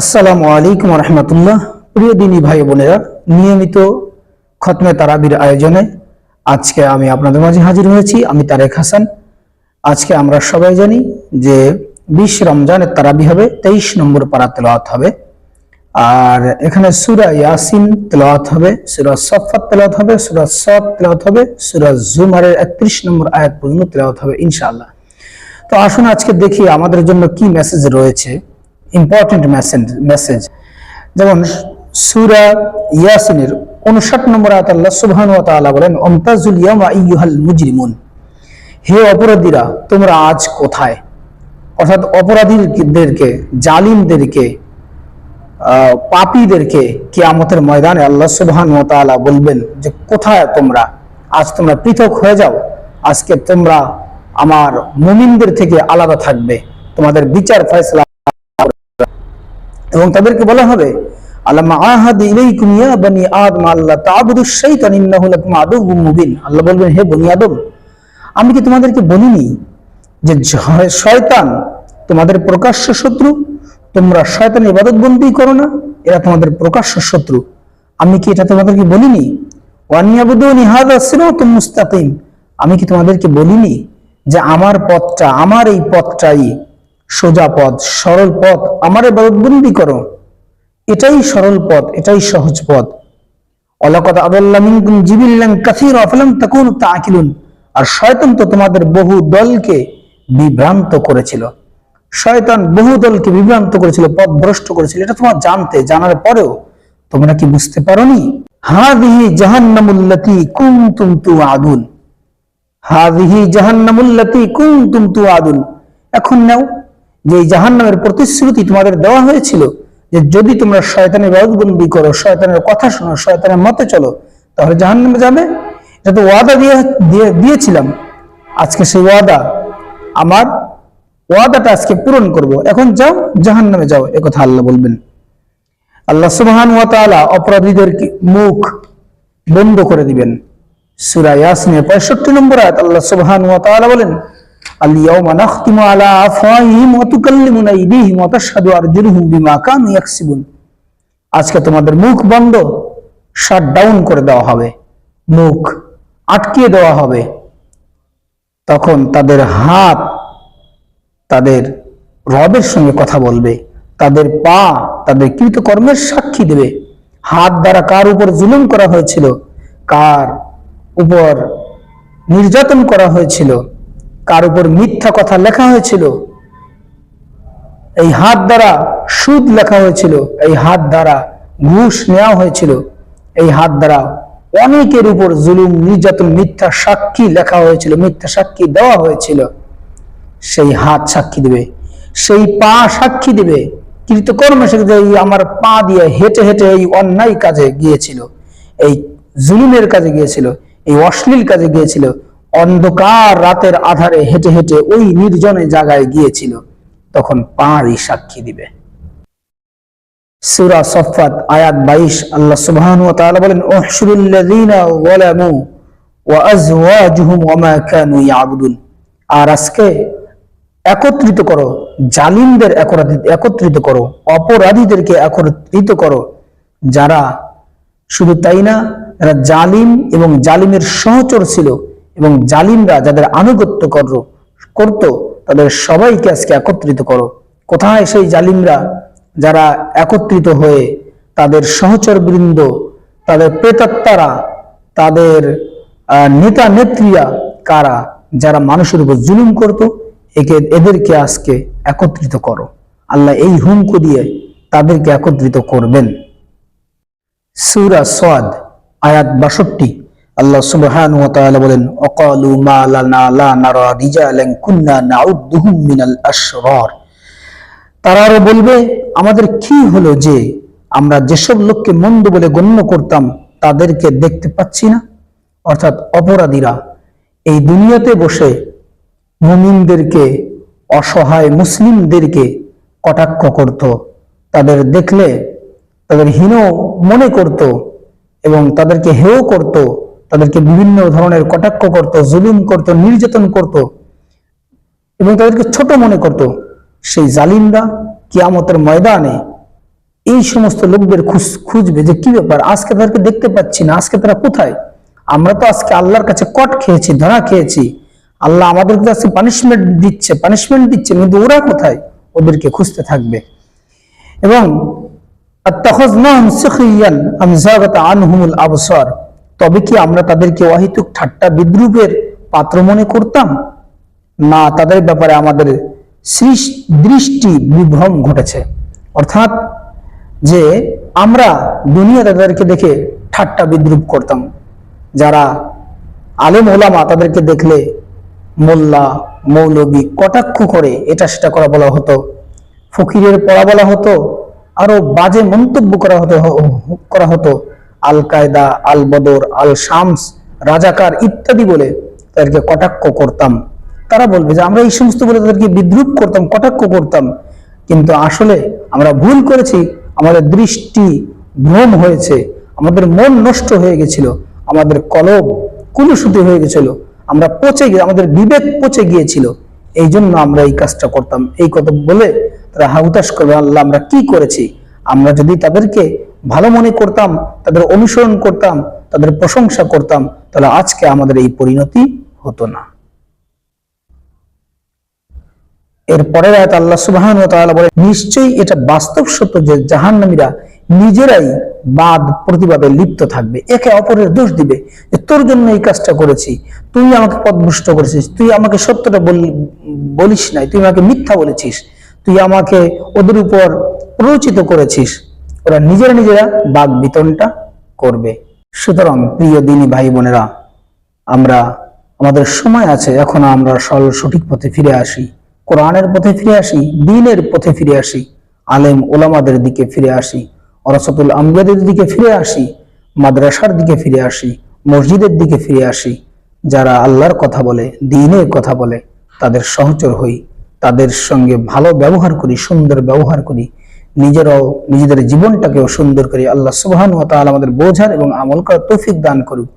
আসসালামু আলাইকুম রহমতুল্লাহ প্রিয় দিনী ভাই বোনেরা, নিয়মিত খতমে তারাবির আয়োজনে আজকে আমি আপনাদের মাঝে হাজির হয়েছি, আমি তারেক হাসান। আজকে আমরা সবাই জানি যে বিশ রমজানের তারাবি হবে, তেইশ নম্বর পারা তেলাওয়াত হবে। আর এখানে সুরা ইয়াসিন তেলাওয়াত হবে, সুরা সফাত তেলাওয়াত হবে, সুরা সদ তেলাওয়াত হবে, সুরা জুমারের একত্রিশ নম্বর আয়াত পর্যন্ত তেলাওয়াত হবে, ইনশাআল্লাহ। তো আসুন আজকে দেখি আমাদের জন্য কি মেসেজ রয়েছে। ইম্পর্টেন্ট মেসেজ মেসেজ যেমন সুরা ইয়াসিনের উনষাট নম্বর আয়াত আল্লাহ সুবহান ওয়া তাআলা বলেন, অমতাজুল ইয়ামা আইয়ুহাল মুজরিমুন। হে অপরাধীরা, তোমরা আজ কোথায়? অর্থাৎ অপরাধীদেরকে, জালিমদেরকে পাপীদেরকে কিয়ামতের ময়দানে আল্লাহ সুবহান ওয়া তাআলা বলবেন যে, কোথায় তোমরা? আজ তোমরা পৃথক হয়ে যাও। আজকে তোমরা আমার মুমিনদের থেকে আলাদা থাকবে। তোমাদের বিচার ফয়সলা এবং তাদেরকে বলা হবে আল্লাহ আহাদ ইলাইকুম ইয়া আমি কি তোমাদেরকে বলিনি যে শয়তান তোমাদের প্রকাশ্য শত্রু? তোমরা শয়তানের ইবাদত বন্দী করো না, এরা তোমাদের প্রকাশ্য শত্রু। আমি কি এটা তোমাদেরকে বলিনি? ওয়ানিয়াবুদুনি হাযা সিরাতুম আমি কি তোমাদেরকে বলিনি যে আমার পথটা, আমার এই পথটাই সোজা পথ, সরল পথ, আমার ইবাদত বন্দী করো। এটাই সরল পথ, এটাই সহজ পথ। অলাকত আদাল্লা মিনকুম জিবিল্লান কাসীরা, ফালাম তাকুনু আর শয়তান তো তোমাদের বহু দলকে বিভ্রান্ত করেছিল। শয়তান বহু দলকে বিভ্রান্ত করেছিল, পথ ভ্রষ্ট করেছিল। এটা তোমার জানতে, জানার পরেও তোমরা কি বুঝতে পারোনি? হাদিহি জাহান্নামুল্লাতী কুনতুম তুআদুন। হাদিহি জাহান্নামুল্লাতী কুনতুম তুআদুন। এখন নাও। যে এই জাহান্নামের প্রতিশ্রুতি তোমাদের দেওয়া হয়েছিল, যে যদি তোমরা শয়তানের বন্দী করো, শয়তানের কথা শোনো, শয়তানের মতে চলো, তাহলে জাহান্নামে যাবে। এটা তো ওয়াদা দিয়ে, দিয়ে- দিয়েছিলাম। আজকে সেই ওয়াদা, আমার ওয়াদাটা আজকে পূরণ করব। এখন যাও, জাহান্নামে যাও একথা আল্লাহ বলবেন। আল্লাহ সুবহান ওয়া তাআলা অপরাধীদের মুখ বন্ধ করে দিবেন। সূরা ইয়াসিনের 65 নম্বর আয়াত আল্লাহ সুবহান ওয়া তাআলা বলেন তুকাল্লিমুনা আইদিহিম ওয়া তাশহাদু আরজুলুহুম বিমা কানু ইয়াকসিবুন আজকে তোমাদের মুখ বন্ধ শাট ডাউন করে দেওয়া হবে। মুখ আটকিয়ে দেওয়া হবে। তখন তাদের হাত তাদের রবের সঙ্গে কথা বলবে। তাদের পা তাদের কৃতকর্মের সাক্ষী দেবে। হাত দ্বারা কার উপর জুলুম করা হয়েছিল? কার উপর নির্যাতন করা হয়েছিল? কার উপর মিথ্যা কথা লেখা হয়েছিল? এই হাত দ্বারা সুদ লেখা হয়েছিল এই হাত দ্বারা ঘুষ নেওয়া হয়েছিল এই হাত দ্বারা অনেকের উপর জুলুম নির্যাতন মিথ্যা সাক্ষী লেখা হয়েছিল মিথ্যা সাক্ষী দেওয়া হয়েছিল। সেই হাত সাক্ষী দেবে সেই পা সাক্ষী দেবে। কৃতকর্মে দেবে, আমার পা দিয়ে হেঁটে হেঁটে এই অন্যায় কাজে গিয়েছিল এই জুলুমের কাজে গিয়েছিল এই অশ্লীল কাজে গিয়েছিল অন্ধকার রাতের আধারে হেঁটে হেঁটে ওই নির্জনে জায়গায় গিয়েছিল। তখন পাড়ই সাক্ষী দিবে। সূরা সফাত আয়াত 22 আল্লাহ সুবহানাহু ওয়া তাআলা বলেন উহশুরুল্লাযীনা যালামু ওয়া আজওয়াজুহুম ওয়া মা ইয়াবুদুন। আর আজকে একত্রিত করো, জালিমদের একত্রিত করো, অপরাধীদেরকে একত্রিত করো, যারা শুধু তাই না যারা জালিম এবং জালিমের সহচর ছিল। এবং জালিমরা যাদের আনুগত্য করো, করত, তাদের সবাইকে আজকে একত্রিত করো। কোথায় সেই জালিমরা? যারা একত্রিত হয়ে তাদের সহচর বৃন্দ তাদের প্রেতাত্মারা, তাদের নেতা নেত্রীরা কারা? যারা মানুষের উপর জুলুম করত, একে, এদেরকে আজকে একত্রিত করো। আল্লাহ এই হুমকো দিয়ে তাদেরকে একত্রিত করবেন। সুরা সাদ আয়াত 62 আল্লাহ সুবহানাহু ওয়া তাআলা বলেন, অকালু মা লানা লা নারা রিজালান মিনাল আশরার। তারা আরও বলবে, আমাদের কি হলো যে আমরা যেসব লোককে মন্দ বলে গণ্য করতাম, তাদেরকে দেখতে পাচ্ছি না? অর্থাৎ অপরাধীরা এই দুনিয়াতে বসে মুমিনদেরকে, অসহায় মুসলিমদেরকে কটাক্ষ করত। তাদের দেখলে, তাদের হীন মনে করত এবং তাদেরকে হেয় করত। তাদেরকে বিভিন্ন ধরনের কটাক্ষ করত, জুলুম করত, নির্যাতন করত এবং তাদেরকে ছোট মনে করত। সেই জালিমরা কিয়ামতের ময়দানে এই সমস্ত লোকদের খুঁজ- খুঁজবে যে কি ব্যাপার? আজকে তাদেরকে দেখতে পাচ্ছি না, আজকে তারা কোথায়? আমরা তো আজকে আল্লাহর কাছে কট খেয়েছি, ধরা খেয়েছি। আল্লাহ আমাদের কাছে পানিশমেন্ট দিচ্ছে পানিশমেন্ট দিচ্ছে, কিন্তু ওরা কোথায়? ওদেরকে খুঁজতে থাকবে। এবং যাগাত আনহুমুল আবসার। তবে কি আমরা তাদেরকে অহিতুক ঠাট্টা বিদ্রুপের পাত্র মনে করতাম? না, তাদের ব্যাপারে আমাদের দৃষ্টি বিভ্রম ঘটেছে। অর্থাৎ যে আমরা দুনিয়া তাদেরকে দেখে ঠাট্টা বিদ্রুপ করতাম, যারা আলেম ওলামা তাদেরকে দেখলে মোল্লা, মৌলবী কটাক্ষ করে এটা সেটা করা বলা হতো, ফকিরের পড়া বলা হতো, আরও বাজে মন্তব্য করা হতো করা হতো। আল কায়দা আল বদর আল শামস রাজাকার ইত্যাদি বলে তাদেরকে কটাক্ষ করতাম। তারা বলবে যে, আমরা এই সমস্ত বলে তাদেরকে বিদ্রুপ করতাম, কটাক্ষ করতাম। কিন্তু আসলে আমরা ভুল করেছি। আমাদের দৃষ্টি ভ্রম হয়েছে। আমাদের মন নষ্ট হয়ে গেছিল। আমাদের কলব কুলুসুতি হয়ে গেছিল। আমরা পচে গিয়ে, আমাদের বিবেক পচে গিয়েছিল। এই জন্য আমরা এই কাজটা করতাম। এই কথা বলে তারা হাহুতাশ করবে, আল্লাহ, আমরা কি করেছি? আমরা যদি তাদেরকে ভালো মনে করতাম, তাদের অনুসরণ করতাম, তাদের প্রশংসা করতাম, তাহলে আজকে আমাদের এই পরিণতি হতো না। এর পরের আয়াত আল্লাহ সুবহান বলে নিশ্চয়ই এটা বাস্তব সত্য যে জাহান্নামীরা নিজেরাই বাদ প্রতিবাদে লিপ্ত থাকবে, একে অপরের দোষ দিবে, যে তোর জন্য এই কাজটা করেছি, তুই আমাকে পথভ্রষ্ট করেছিস, তুই আমাকে সত্যটা বল- বলিস নাই, তুই আমাকে মিথ্যা বলেছিস, তুই আমাকে ওদের উপর প্ররোচিত করেছিস ওরা নিজেরা নিজেরা বাদ বিতনটা করবে। সুতরাং, প্রিয় দিনী ভাই বোনেরা, আমরা, আমাদের সময় আছে, এখন আমরা সরল সঠিক পথে ফিরে আসি। কোরআনের পথে ফিরে আসি, দিনের পথে ফিরে আসি, আলেম ওলামাদের দিকে ফিরে আসি, অরসতুল আম্বিয়াদের দিকে ফিরে আসি, মাদ্রাসার দিকে ফিরে আসি, মসজিদের দিকে ফিরে আসি। যারা আল্লাহর কথা বলে, দিনের কথা বলে, তাদের সহচর হই, তাদের সঙ্গে ভালো ব্যবহার করি, সুন্দর ব্যবহার করি নিজেরাও, নিজেদের জীবনটাকেও সুন্দর করি আল্লাহ সুবাহ আমাদের বোঝার এবং আমল করার তৌফিক দান করুক।